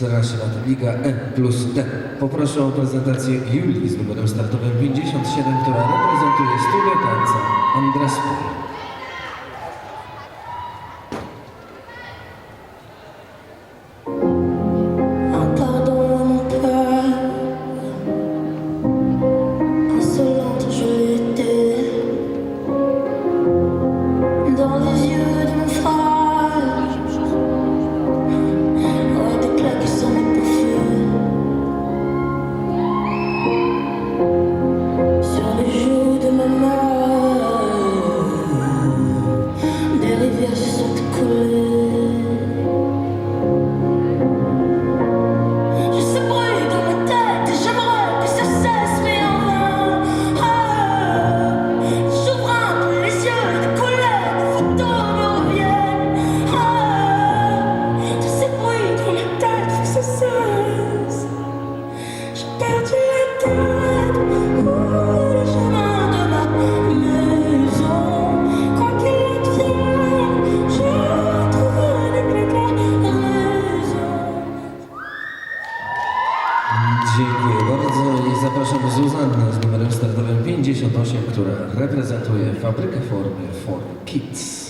Straż Ratownika E plus D. Poproszę o prezentację Julii z numerem startowym 57, która reprezentuje studio tańca Andraspol. dans les Dziękuję bardzo i zapraszam Zuzannę z numerem startowym 58, która reprezentuje Fabrykę Formy for Kids.